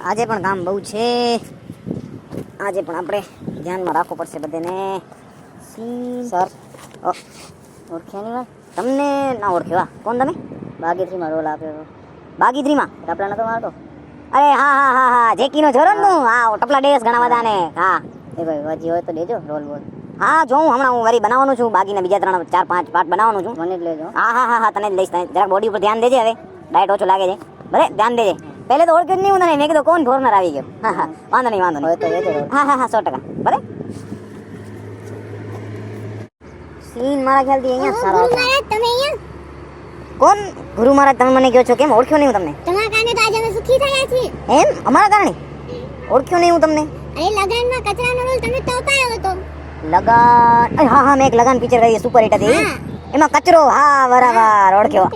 આજે પણ કામ બહુ છે. આજે પણ આપણે ધ્યાનમાં રાખવું પડશે બધાને. સર ઓળખ્યા નહીં તમને ના ઓળખ્યો હા કોણ તમે? બાગીત્રીમાં રોલ આપ્યો બાગીત્રીમાં ટપલા નતો મારતો અરે હા હા હા હા. જેકીનો જોરો નું હા ટપલા ડેસ ઘણા બધાને. હા. એ ભાઈ હજી હોય તો દેજો રોલ બોલ. હા જો હું હમણાં હું વરી બનાવવાનું છું. બાકીના બીજા ત્રણ ચાર પાંચ પાર્ટ બનાવવાનું છું. મને જ લેજો. હા હા હા હા. તને જ લઈશ. તને જરાક બોડી ઉપર ધ્યાન દેજે હવે. ડાયટ ઓછું લાગે છે. ભલે ધ્યાન દેજે. પહેલે તો ઓળખ્યું નહીં તને મેં કીધું કોણ ફોરનર આવી ગયો હા હા વાંધો નહીં વાંધો નહીં હા હા હા સો ટકા ભલે સીન મારા ખ્યાલથી અહીંયા સારો આવશે. તમે અહીંયા કોણ ગુરુ મહારાજ તમે મને કહો છો કેમ ઓળખ્યો નહીં હું તમને તમારા કારણે તો આજે અમે સુખી થયા છીએ એમ અમારા કારણે ઓળખ્યો નહીં હું તમને અરે લગનમાં કચરાનો રોલ તમે તો પાયો હતો. લગન હા હા મેં એક લગન પિક્ચર કરી સુપર હિટ હતી. એમાં કચરો હા બરાબર ઓળખ્યો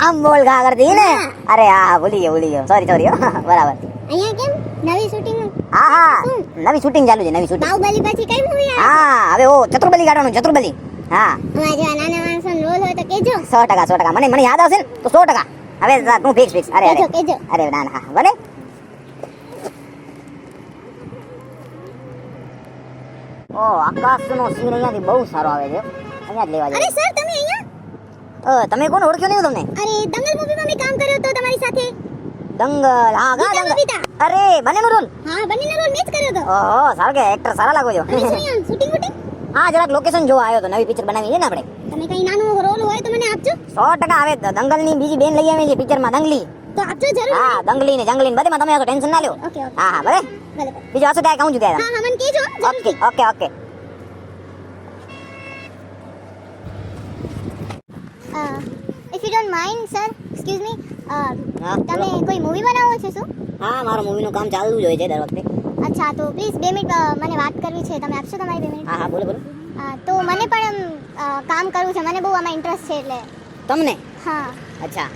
આમ બોલ ઘા કરતી ને? અરે હા ભૂલી ગયો ભૂલી ગયો. સોરી સોરી બરાબર. અહીંયા કેમ? નવી શૂટિંગ હા હા. નવી શૂટિંગ ચાલુ છે નવી શૂટિંગ બાહુબલી પછી કઈ મૂવી હા હવે ઓ ચતુર્બલી કાઢવાનું ચતુર્બલી. હા. અમારા જેવા નાના માણસોનો રોલ હોય તો કેજો સો ટકા સો ટકા. મને મને યાદ આવશે ને તો સો ટકા. હવે તું ફિક્સ ફિક્સ અરે અરે. કેજો કેજો અરે ના ના ભલે. ઓ આકાશનો સીન અહીંયાથી બહુ સારો આવે છે. અહીંયા જ લેવા અરે સર તમે તમે કોણ? ઓળખ્યો નહીં તમને? અરે દંગલ મૂવીમાં મેં કામ કર્યો હતો તમારી સાથે. દંગલ. હા ગા દંગલ. અરે બંનેનો રોલ? હા બંનેનો રોલ મેં જ કર્યો હતો. ઓહો સારું કે એક્ટર સારા લાગો છો. શૂટિંગ વૂટિંગ હા જરાક લોકેશન જોવા આવ્યો તો નવી પિક્ચર બનાવી છે ને આપણે. તમે કઈ નાનો રોલ હોય તો મને આપજો. સો ટકા આવે દંગલની બીજી બેન લઈ આવી છે પિક્ચરમાં દંગલી. તો આપજો જરૂર. હા દંગલી ને જંગલી ને બધેમાં તમે ટેન્શન ના લ્યો. ઓકે હા હા ભલે. બીજું હશે ત્યાં કહું છું હા હા મને કેજો okay okay okay. If you don't mind sir excuse me તમે કોઈ મૂવી બનાવો છો શું? હા મારું મૂવીનું કામ ચાલુ જ હોય છે દર વખતે. અચ્છા તો પ્લીઝ બે મિનિટ મને વાત કરવી છે તમે આપશો તમારી બે મિનિટ હા હા બોલો બોલો. તો મને પણ કામ કરવું છે મને બહુ આમાં ઇન્ટરેસ્ટ છે એટલે. તમને? હા. અચ્છા.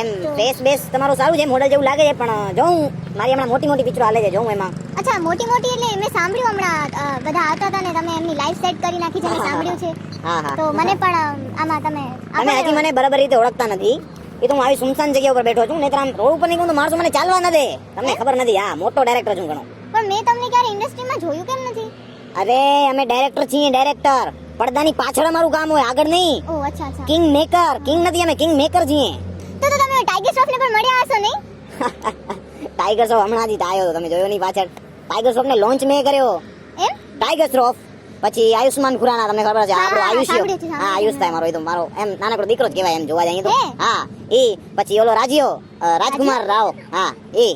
એમ બેસ ફેસ બેસ તમારું સારું છે મોડલ જેવું લાગે છે પણ જોઉં મારી હમણાં મોટી મોટી પિક્ચરો હાલે છે જોઉં એમાં. અચ્છા મોટી મોટી એટલે મેં સાંભળ્યું હમણાં બધા આવતા હતા ને તમે એમની લાઈફ સેટ કરી નાખી છે મેં સાંભળ્યું છે. હા. હા તો મને પણ આમાં તમે તમે હજી મને બરાબર રીતે ઓળખતા નથી. એ તો હું આવી સુમસાન જગ્યા ઉપર બેઠો છું નહીતર આમ રોડ ઉપર નહીં તો માણસો મને ચાલવા ન દે? તમને ખબર નથી. હા મોટો ડાયરેક્ટર છું ઘણો. પણ મેં તમને ક્યારે ઇન્ડસ્ટ્રીમાં જોયું કેમ નથી? અરે અમે ડાયરેક્ટર છીએ ડાયરેક્ટર પડદાની પાછળ અમારું કામ હોય આગળ નહીં. ઓ અચ્છા અચ્છા. કિંગ મેકર કિંગ નથી અમે કિંગ મેકર છીએ. તો તો તમે ટાઈગર શ્રોફને પણ મળ્યા હશો નહીં? ટાઈગર શ્રોફ હમણાં જ આવ્યો તમે જોયો નહીં પાછળ? ટાઈગર શ્રોફ ને લોન્ચ મેં કર્યો. એમ? ટાઈગર શ્રોફ પછી આયુષ્માન ખુરાના તમને ખબર છે આપણો આયુષ્ય. હા આયુષ થાય મારો એ તો મારો એમ નાનકડો દીકરો જ કહેવાય એમ જોવા જઈએ તો. હા? એ પછી ઓલો રાજ્યો રાજકુમાર રાવ. હા એ.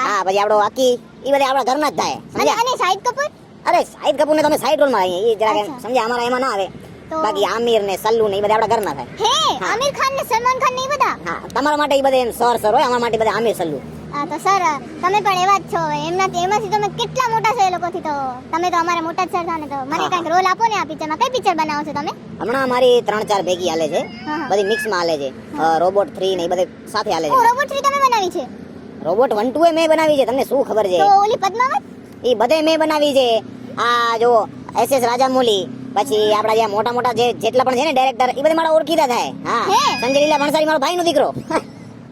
હા પછી આપણો આકી એ બધા આપણા ઘરના જ થાય અને સમજ્યા? અને શાહિદ કપૂર? અરે શાહિદ કપૂર ને તમે સાઈડ રોલમાં આવીએ એ જરાક સમજ્યા અમારા એમાં ના આવે. બાકી આમિર ને સલ્લુ ને એ બધા આપણા ઘરના થાય. હે આમિર ખાન ને સલમાન ખાન ને એ બધા? હા તમારા માટે એ બધા એમ સર સર હોય અમારા માટે બધા આમિર સલ્લુ. હા તો સર તમે પણ એવા જ છો એમના એમાંથી તમે કેટલા મોટા છો એ લોકોથી તો? તમે તો અમારા મોટા જ સર થાને તો. મને કંઈક રોલ આપો ને આ પિક્ચરમાં કઈ પિક્ચર બનાવો છો તમે? હમણાં અમારી ત્રણ ચાર ભેગી હાલે છે. બધી મિક્સમાં હાલે છે. રોબોટ થ્રી ને એ બધે સાથે હાલે છે. રોબોટ થ્રી તમે બનાવી છે? રોબોટ વન ટુ એ મેં બનાવી છે. તમને શું ખબર છે? તો ઓલી પદ્માવત? એ બધે મેં બનાવી છે. આ જો એસ એસ રાજામૌલી પછી આપડા જે મોટા મોટા જે જેટલા પણ છે ને ડાયરેક્ટર એ બધા મારા ઓળખીતા થાય. હા સંજય લીલા ભણસારી મારો ભાઈનો દીકરો.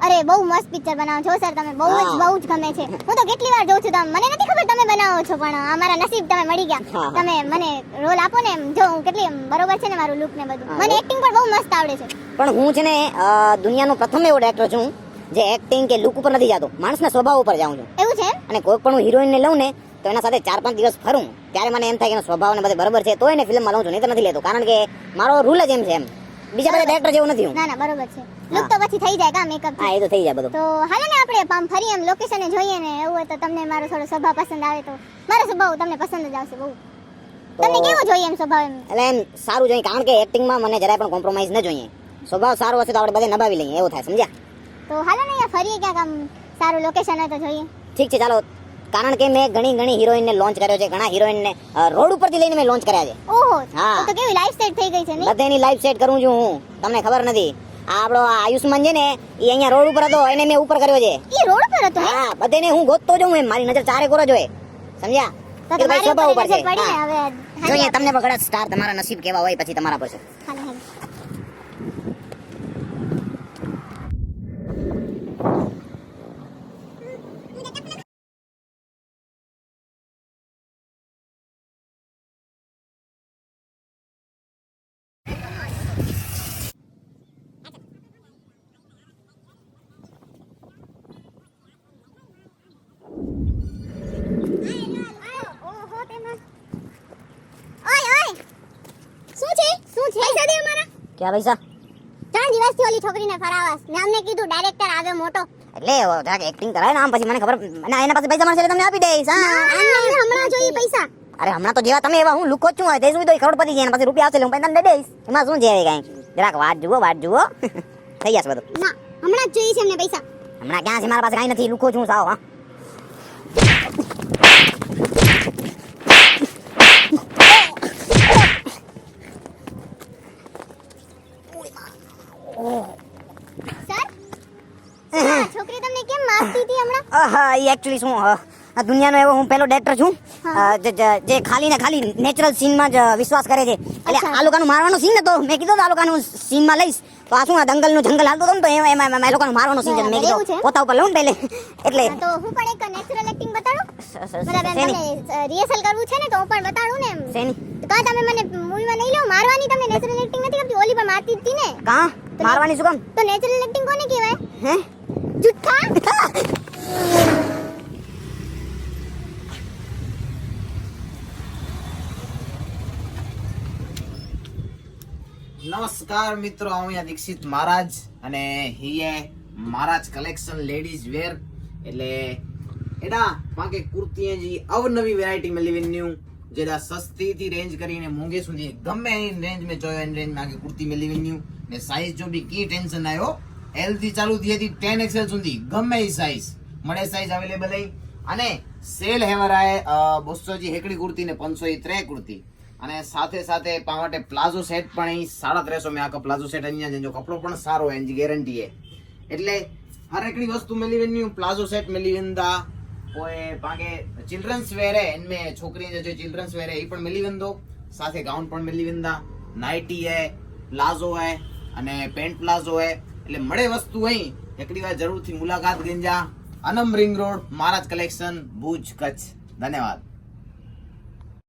અરે બહુ મસ્ત પિક્ચર બનાવો છો સર તમે. બહુ જ બહુ જ ગમે છે. હું તો કેટલી વાર જોઉં છું તમે. મને નથી ખબર તમે બનાવો છો પણ અમારા નસીબ તમે મળી ગયા. તમે મને રોલ આપો ને જો હું કેટલી બરોબર છે ને મારું લુક ને બધું. મને એક્ટિંગ પણ બહુ મસ્ત આવડે છે. પણ હું છે ને દુનિયાનો પ્રથમ એવો ડાયરેક્ટર છું જે એક્ટિંગ કે લુક ઉપર નથી જતો. માણસના સ્વભાવ ઉપર જાઉં છું. એવું છે અને કોઈ પણ હું હિરોઈનને લઉં ને તો એના સાથે ચાર પાંચ દિવસ ફરું ત્યારે મને એમ થાય કે એનો સ્વભાવ ને બધે બરોબર છે તો એને ફિલ્મમાં લઉં છું નહીં તો નથી લેતો કારણ કે મારો રૂલ જ એમ છે એમ. બીજા બધા ડાયરેક્ટર જેવું નથી ના ના બરોબર છે. લુક તો પછી થઈ જાય કા મેકઅપ હા એ તો થઈ જાય બધું. તો હાલો ને આપણે પામ ફરી એમ લોકેશને જોઈએ ને એવું હોય તો તમને મારો થોડો સ્વભાવ પસંદ આવે તો. મારો સ્વભાવ તમને પસંદ જ આવશે બહુ. તમને કેવો જોઈએ એમ સ્વભાવ એમ? એટલે એમ સારું જોઈએ કારણ કે એક્ટિંગમાં મને જરાય પણ કોમ્પ્રોમાઇઝ ન જોઈએ. સ્વભાવ સારો હશે તો આપણે બધે નભાવી લઈએ એવું થાય સમજ્યા? તો હાલો ને અહીંયા ફરીએ ક્યાંક આમ સારું લોકેશન હોય તો જોઈએ. ઠીક છે ચાલો. કારણ કે મેં ઘણી ઘણી હિરોઈનને લોન્ચ કર્યો છે. ઘણા હિરોઈનને રોડ ઉપરથી લઈને મેં લોન્ચ કર્યા છે. ઓહો હા. તો કેવી લાઈફ સેટ થઈ ગઈ છે ને? બધેની લાઈફ સેટ કરું છું હું. તમને ખબર નથી. આ આપણો આયુષ્માન છે ને એ અહીંયા રોડ ઉપર હતો એને મેં ઉપર કર્યો છે. એ રોડ ઉપર હતો હા બધેને હું ગોતતો જઉં એમ. મારી નજર ચારે કોર જ હોય સમજ્યા? તો તમારી ઉપર નજર પડી હવે. જોઈએ હાલો. તમને બગડા સ્ટાર તમારા નસીબ કેવા હોય પછી તમારા પર છે હાલો, હાલો. ક્યાં પૈસા ત્રણ દિવસથી ઓલી છોકરીને ફરાવાસ. ને અમને કીધું ડાયરેક્ટર આવે મોટો. એટલે જરાક એક્ટિંગ કરાય ને આમ પછી મને ખબર ના એના પાસે પૈસા મળશે તમને આપી દઈશ હા? હમણાં જોઈએ પૈસા. અરે હમણાં તો જેવા તમે એવા હું લુકો છું તે સુધી તો કરોડપતિ છે એના પાસે રૂપિયા આવશે હું પૈસા દઈ દઈશ. એમાં શું છે કાંઈ? જરાક વાત જુઓ વાત જુઓ. થઈ જશે બધું. ના હમણાં જ જોઈએ છે અમને પૈસા. હમણાં ક્યાં છે મારા પાસે કાંઈ નથી લુકો છું સાવ હા? સર? છોકરી તમને કેમ મારતી હતી હમણાં? હા એ એકચ્યુઅલી શું આ દુનિયાનો એવો હું પહેલો ડેક્ટર છું. જે- ખાલી ને ખાલી નેચરલ સીનમાં જ વિશ્વાસ કરે છે. એટલે આ લોકોનું મારવાનો સીન હતો મેં કીધું તો આ લોકોનું સીનમાં લઈશ. તો આ શું આ દંગલનું જંગલ હાલતો હતો ને તો એમાં એમાં એમાં લોકોનું મારવાનો સીન મેં કીધું પોતા ઉપર લઉં પહેલે. એટલે તો હું પણ એક નેચરલ એક્ટિંગ બતાડું? મતલબ રિહર્સલ કરવું છે ને તો હું પણ બતાડું ને એમ. શેની? તો તમે મને મૂવીમાં નહીં લો મારવાની તમને નેચરલ એક્ટિંગ નથી કરતી ઓલી પણ મારતી હતી ને. કાં? મારવાની શું કામ? તો નેચરલ એક્ટિંગ કોને કહેવાય? હે? જુઠ્ઠા? નમસ્કાર મિત્રો હું અહીંયા દીક્ષિત મહારાજ અને હીએ મહારાજ કલેક્શન લેડીઝ વેર એટલે એડા માકે કુર્તી જી અવનવી વેરાયટી મળી વેન્યુ જેડા સસ્તી થી રેન્જ કરીને મોંઘે સુધી ગમે એની રેન્જ મેં જોયો એની રેન્જમાં કુર્તી મળી વેન્યુ ને સાઈઝ જો બી કી ટેન્શન આવ્યો એલથી ચાલુ થઈ હતી ટેન એક્સેલ સુધી. ગમે એ સાઈઝ મળે સાઈઝ અવેલેબલ રહી અને સેલ હેવરાએ બસોજી હેકડી કુર્તી ને પાંચસો એ ત્રે કુર્તી. અને સાથે સાથે પાવાટે પ્લાઝો સેટ પણ અહીં સાડા ત્રેસો મેં આખો પ્લાઝો સેટ અહીંયા જો કપડો પણ સારો એની ગેરંટી એ. એટલે હર એકડી વસ્તુ મળી વેન્યુ પ્લાઝો સેટ મળી વેંદા કોઈ પાંગે ચિલ્ડ્રન્સ વેર હે એનમે છોકરીને જે ચિલ્ડ્રન્સ વેર હે એ પણ મળી વેંદો સાથે ગાઉન પણ મળી વેંદા નાઇટી હે પ્લાઝો હે અને પેન્ટ પ્લાઝો હોય, એટલે મળે વસ્તુ અહીં. એકડી વાર જરૂરથી મુલાકાત ગંજા. અનમ ring road Maharaj collection Bhuj Kutch. ધન્યવાદ.